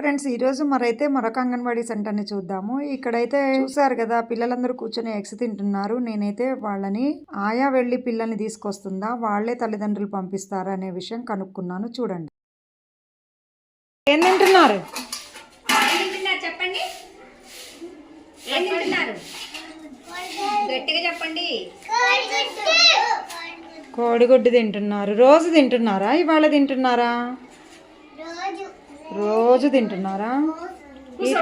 Friends ఈరోజు మరైతే మరొక అంగన్వాడీ సెంటర్ని చూద్దాము. ఇక్కడైతే చూసారు కదా పిల్లలందరూ కూర్చొని ఎగ్స్ తింటున్నారు. నేనైతే వాళ్ళని ఆయా వెళ్ళి పిల్లల్ని తీసుకొస్తుందా వాళ్ళే తల్లిదండ్రులు పంపిస్తారా అనే విషయం కనుక్కున్నాను. చూడండి. ఏం తింటున్నారు? ఏం తింటున్నారు చెప్పండి? ఏం తింటున్నారు? గట్టిగా చెప్పండి. కోడిగుడ్డు తింటున్నారు. రోజు తింటున్నారా? ఇవాళ తింటున్నారా? రోజు తింటున్నారా? ఈ-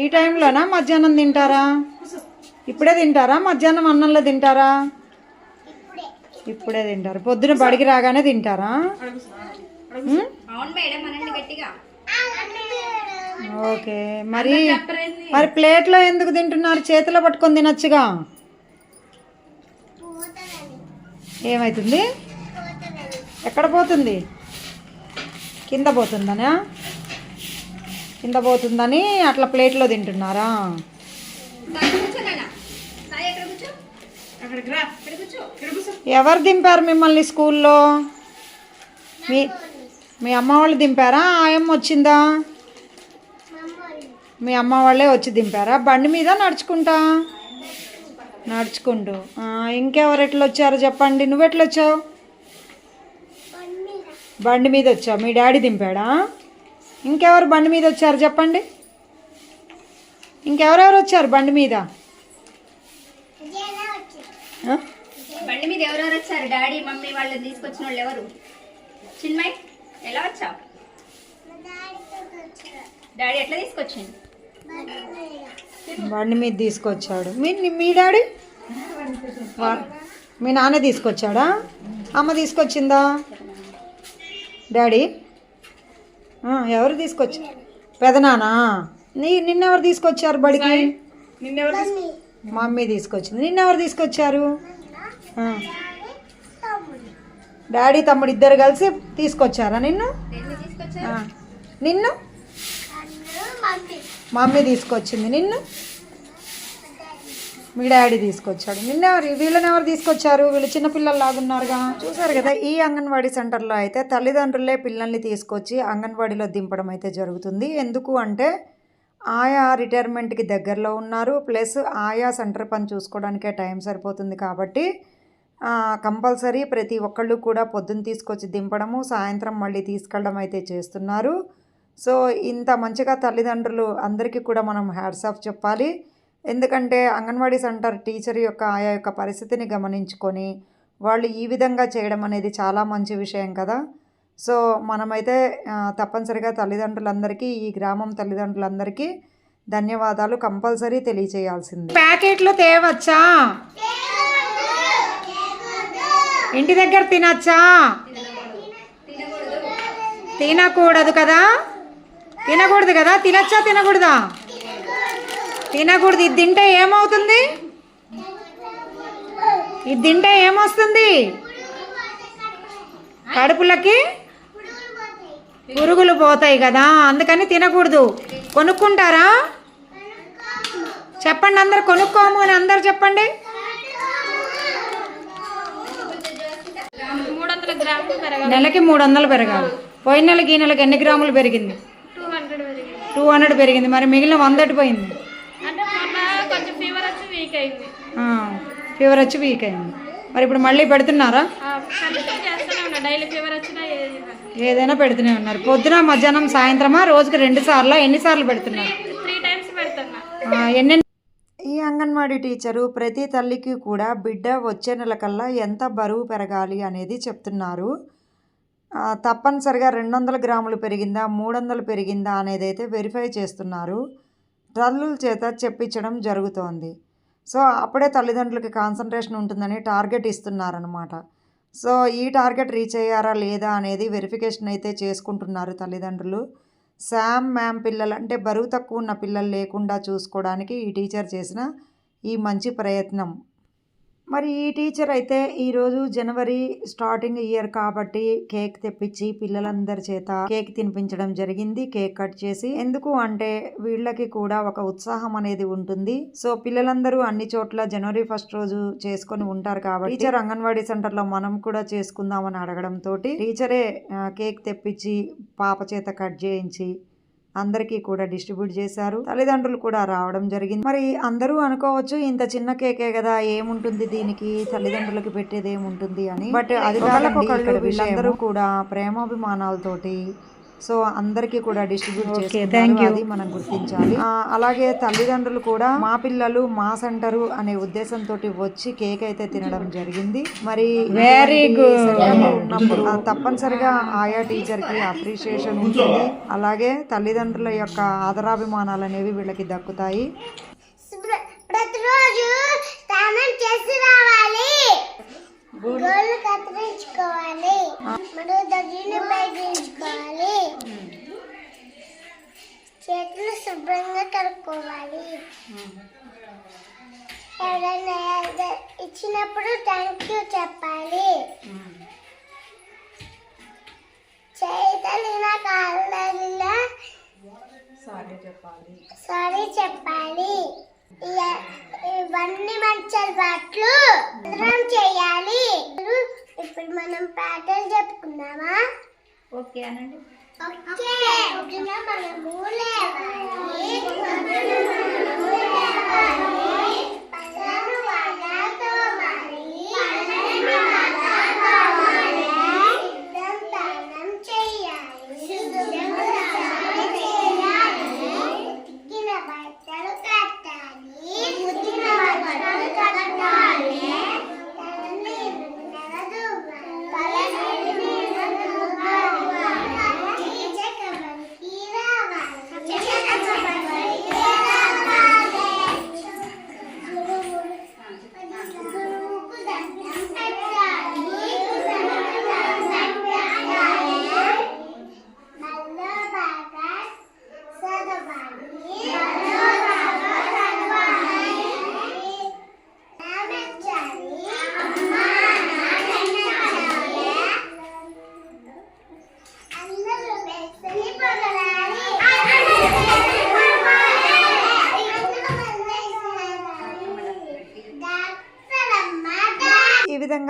ఈ టైంలోనా మధ్యాహ్నం తింటారా? ఇప్పుడే తింటారా? మధ్యాహ్నం అన్నంలో తింటారా? ఇప్పుడే. తింటారు. పొద్దున బడికి రాగానే తింటారా? ఓకే. మరి మరి ప్లేట్లో ఎందుకు తింటున్నారు? చేతిలో పట్టుకొని తినొచ్చుగా? ఏమవుతుంది ఎక్కడ పోతుంది? కింద పోతుందనా? కింద పోతుందని అట్లా ప్లేట్లో తింటున్నారా? ఎవరు దింపారు మిమ్మల్ని స్కూల్లో? మీ మీ అమ్మ వాళ్ళు దింపారా? ఆయమ్మ వచ్చిందా? మీ అమ్మ వాళ్ళే వచ్చి దింపారా? బండి మీద నడుచుకుంటా? నడుచుకుంటూ. ఇంకెవరు ఎట్లా వచ్చారు చెప్పండి. నువ్వు ఎట్లా వచ్చావు బండి మీద వచ్చావు. మీ డాడీ దింపాడా? ఇంకెవరు బండి మీద వచ్చారు చెప్పండి? ఇంకెవరెవరు వచ్చారు బండి మీద? బండి మీద ఎవరెవరు వచ్చారు? డాడీ మమ్మీ వాళ్ళని తీసుకొచ్చిన వాళ్ళు ఎవరు? చిన్మయ్ ఎలా వచ్చావు? డాడీ ఎట్లా తీసుకొచ్చింది బండి మీద తీసుకొచ్చాడు. మీ మీ డాడీ? మీ నాన్న తీసుకొచ్చాడా? అమ్మ తీసుకొచ్చిందా? డాడీ? ఎవరు తీసుకొచ్చారు పెదనానా? నీ నిన్నెవరు తీసుకొచ్చారు బడికి? మమ్మీ. తీసుకొచ్చింది. నిన్నెవరు తీసుకొచ్చారు? ఆ. డాడీ తమ్ముడు ఇద్దరు కలిసి తీసుకొచ్చారా నిన్ను? ఎన్ని తీసుకొచ్చారు. ఆ. నిన్ను? మమ్మీ. తీసుకొచ్చింది. నిన్ను? మీ డాడీ తీసుకొచ్చాడు. నిన్నెవరు వీళ్ళని ఎవరు తీసుకొచ్చారు? వీళ్ళు చిన్నపిల్లలు లాగున్నారుగా చూసారు కదా ఈ అంగన్వాడీ సెంటర్లో అయితే తల్లిదండ్రులే పిల్లల్ని తీసుకొచ్చి అంగన్వాడీలో దింపడం అయితే జరుగుతుంది. ఎందుకు అంటే ఆయా రిటైర్మెంట్కి దగ్గరలో ఉన్నారు. ప్లస్ ఆయా సెంటర్ పని చూసుకోవడానికే టైం సరిపోతుంది కాబట్టి కంపల్సరీ ప్రతి ఒక్కళ్ళు కూడా పొద్దున్న తీసుకొచ్చి దింపడము సాయంత్రం మళ్ళీ తీసుకెళ్ళడం అయితే చేస్తున్నారు. సో ఇంత మంచిగా తల్లిదండ్రులు అందరికీ కూడా మనం హ్యాడ్స్ ఆఫ్ చెప్పాలి. ఎందుకంటే అంగన్వాడీ సెంటర్ టీచర్ యొక్క ఆయా యొక్క పరిస్థితిని గమనించుకొని వాళ్ళు ఈ విధంగా చేయడం అనేది చాలా మంచి విషయం కదా. సో మనమైతే తప్పనిసరిగా తల్లిదండ్రులందరికీ ఈ గ్రామం తల్లిదండ్రులందరికీ ధన్యవాదాలు కంపల్సరీ తెలియచేయాల్సింది. ప్యాకెట్లు తేవచ్చా? ఇంటి దగ్గర తినచ్చా? తినకూడదు కదా? తినకూడదు కదా? తినచ్చా తినకూడదా? తినకూడదు. ఇది తింటే ఏమవుతుంది? ఇది తింటే ఏమొస్తుంది? కడుపులకి పురుగులు పోతాయి కదా అందుకని తినకూడదు. కొనుక్కుంటారా? చెప్పండి అందరు కొనుక్కోము అని అందరు చెప్పండి. నెలకి మూడు వందలు పెరగాలి. పోయిన నెలకి ఈ నెలకి ఎన్ని గ్రాములు పెరిగింది? టూ హండ్రెడ్ పెరిగింది. మరి మిగిలిన వంద ఎటు పోయింది అంటే మొన్న కొంచెం ఫీవర్ వచ్చి వీక్ అయింది. ఫీవర్ వచ్చి వీక్ అయింది. మరి ఇప్పుడు మళ్ళీ పెడుతున్నారా? కంటిన్యూ చేస్తూనే ఉన్నా. డైలీ ఫీవర్ వచ్చినా ఏది ఏదైనా పెడుతూనే ఉన్నారు. పొద్దున మధ్యాహ్నం సాయంత్రమా? రోజుకి రెండు సార్లు? ఎన్నిసార్లు పెడుతున్నారు? త్రీ టైమ్స్ పెడుతున్నా. ఆ, ఎన్నెన్ని ఈ అంగన్వాడీ టీచరు ప్రతి తల్లికి కూడా బిడ్డ వచ్చే నెల కల్లా ఎంత బరువు పెరగాలి అనేది చెప్తున్నారు. తప్పనిసరిగా రెండు వందల గ్రాములు పెరిగిందా మూడు వందలు పెరిగిందా అనేది అయితే వెరిఫై చేస్తున్నారు. తల్లుల చేత చెప్పించడం జరుగుతోంది. సో అప్పుడే తల్లిదండ్రులకి కాన్సన్ట్రేషన్ ఉంటుందని టార్గెట్ ఇస్తున్నారనమాట సో ఈ టార్గెట్ రీచ్ అయ్యారా లేదా అనేది వెరిఫికేషన్ అయితే చేసుకుంటున్నారు తల్లిదండ్రులు. శామ్ మ్యామ్ పిల్లలు అంటే బరువు తక్కువ ఉన్న పిల్లలు లేకుండా చూసుకోవడానికి ఈ టీచర్ చేసిన ఈ మంచి ప్రయత్నం. మరి ఈ టీచర్ అయితే ఈరోజు జనవరి స్టార్టింగ్ ఇయర్ కాబట్టి కేక్ తెప్పించి పిల్లలందరి చేత కేక్ తినిపించడం జరిగింది కేక్ కట్ చేసి. ఎందుకు అంటే వీళ్ళకి కూడా ఒక ఉత్సాహం అనేది ఉంటుంది. సో పిల్లలందరూ అన్ని చోట్ల జనవరి ఫస్ట్ రోజు చేసుకొని ఉంటారు కాబట్టి టీచర్ అంగన్వాడీ సెంటర్లో మనం కూడా చేసుకుందామని అడగడం తోటి టీచరే కేక్ తెప్పించి పాప చేత కట్ చేయించి అందరికీ కూడా డిస్ట్రిబ్యూట్ చేశారు. తల్లిదండ్రులు కూడా రావడం జరిగింది. మరి అందరూ అనుకోవచ్చు ఇంత చిన్న కేకే కదా ఏముంటుంది దీనికి? తల్లిదండ్రులకు పెట్టేది ఏముంటుంది అని. బట్ అది వీళ్ళందరూ కూడా ప్రేమాభిమానాలతోటి సో అందరికీ కూడా డిస్ట్రిబ్యూట్ చేస్తున్నారు అది మనం గుర్తించాలి. అలాగే తల్లిదండ్రులు కూడా మా పిల్లలు మా సెంటరు అనే ఉద్దేశంతో వచ్చి కేక్ అయితే తినడం జరిగింది. మరి వెరీ గుడ్ తప్పనిసరిగా ఆయా టీచర్కి అప్రిషియేషన్ ఉంటుంది. అలాగే తల్లిదండ్రుల యొక్క ఆదరాభిమానాలు అనేవి వీళ్ళకి దక్కుతాయి. ప్ర- ప్రతిరోజు స్నానం చేసి రావాలి. గోళ్ళు కత్తిరించుకోవాలి. మరియు దగ్గర బయటించుకోవాలి చేతులు శుభ్రంగా కడుక్కోవాలి. ఎవరైనా ఇచ్చినప్పుడు థ్యాంక్ యూ చెప్పాలి. చేతలిన కాళ్ళ సారీ చెప్పాలి. ఇయ- ఇవన్నీ మంచి అలవాట్లు అందరం చేయాలి ఇప్పుడు మనం పాటలు చెప్పుకుందామా ఓకే అనండి. ఓకే.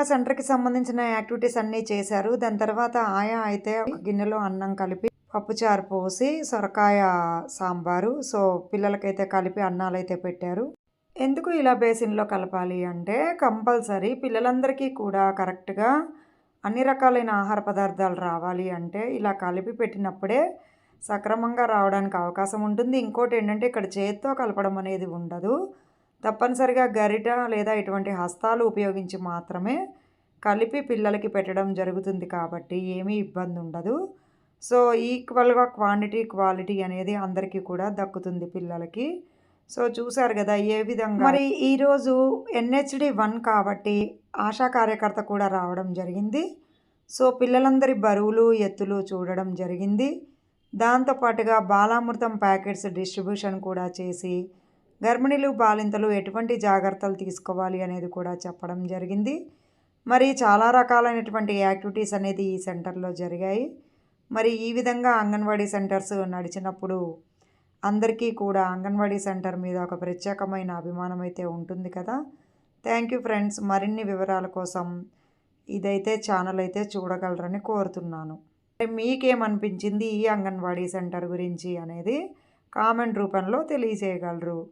ఈ సెంటర్కి సంబంధించిన యాక్టివిటీస్ అన్నీ చేశారు. దాని తర్వాత ఆయా అయితే ఒక గిన్నెలో అన్నం కలిపి పప్పుచారు పోసి సొరకాయ సాంబారు. సో పిల్లలకైతే కలిపి అన్నాలు అయితే పెట్టారు. ఎందుకు ఇలా బేసిన్లో కలపాలి అంటే కంపల్సరీ పిల్లలందరికీ కూడా కరెక్ట్గా అన్ని రకాలైన ఆహార పదార్థాలు రావాలి అంటే ఇలా కలిపి పెట్టినప్పుడే సక్రమంగా రావడానికి అవకాశం ఉంటుంది. ఇంకోటి ఏంటంటే ఇక్కడ చేత్తో కలపడం అనేది ఉండదు. తప్పనిసరిగా గరిట లేదా ఇటువంటి హస్తాలు ఉపయోగించి మాత్రమే కలిపి పిల్లలకి పెట్టడం జరుగుతుంది కాబట్టి ఏమీ ఇబ్బంది ఉండదు. సో ఈక్వల్గా క్వాంటిటీ క్వాలిటీ అనేది అందరికీ కూడా దక్కుతుంది పిల్లలకి. సో చూశారు కదా ఏ విధంగా మరి ఈరోజు ఎన్హెచ్డి వన్ కాబట్టి ఆశా కార్యకర్త కూడా రావడం జరిగింది. సో పిల్లలందరి బరువులు ఎత్తులు చూడడం జరిగింది. దాంతోపాటుగా బాలామృతం ప్యాకెట్స్ డిస్ట్రిబ్యూషన్ కూడా చేసి గర్భిణీలు బాలింతలు ఎటువంటి జాగ్రత్తలు తీసుకోవాలి అనేది కూడా చెప్పడం జరిగింది. మరి చాలా రకాలైనటువంటి యాక్టివిటీస్ అనేది ఈ సెంటర్లో జరిగాయి. మరి ఈ విధంగా అంగన్వాడీ సెంటర్స్ నడిచినప్పుడు అందరికీ కూడా అంగన్వాడీ సెంటర్ మీద ఒక ప్రత్యేకమైన అభిమానం అయితే ఉంటుంది కదా. Thank you friends. మరిన్ని వివరాల కోసం ఇదైతే ఛానల్ అయితే చూడగలరని కోరుతున్నాను. మీకేమనిపించింది ఈ అంగన్వాడీ సెంటర్ గురించి అనేది కామెంట్ రూపంలో తెలియజేయగలరు.